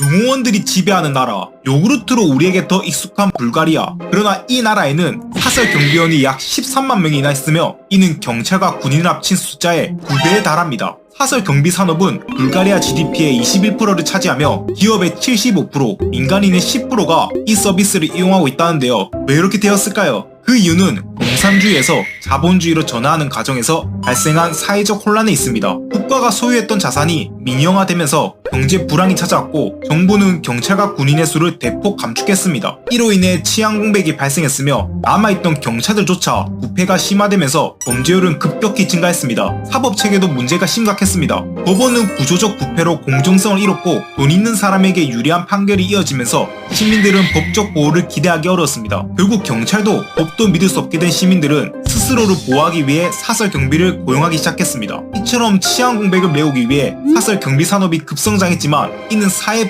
용호원들이 지배하는 나라, 요구르트로 우리에게 더 익숙한 불가리아. 그러나 이 나라에는 사설 경비원이 약 13만 명이나 있으며 이는 경찰과 군인을 합친 숫자의 9배에 달합니다. 사설 경비 산업은 불가리아 GDP의 21%를 차지하며 기업의 75%, 민간인의 10%가 이 서비스를 이용하고 있다는데요. 왜 이렇게 되었을까요? 그 이유는 공산주의에서 자본주의로 전환하는 과정에서 발생한 사회적 혼란에 있습니다. 국가가 소유했던 자산이 민영화되면서 경제 불황이 찾아왔고 정부는 경찰과 군인의 수를 대폭 감축했습니다. 이로 인해 치안 공백이 발생했으며 남아있던 경찰들조차 부패가 심화되면서 범죄율은 급격히 증가했습니다. 사법 체계도 문제가 심각했습니다. 법원은 구조적 부패로 공정성을 잃었고 돈 있는 사람에게 유리한 판결이 이어지면서 시민들은 법적 보호를 기대하기 어려웠습니다. 결국 경찰도 법도 믿을 수 없게 된 시민들은 스스로를 보호하기 위해 사설 경비를 고용하기 시작했습니다. 이처럼 치안 공백을 메우기 위해 사설 경비 산업이 급성장했지만 이는 사회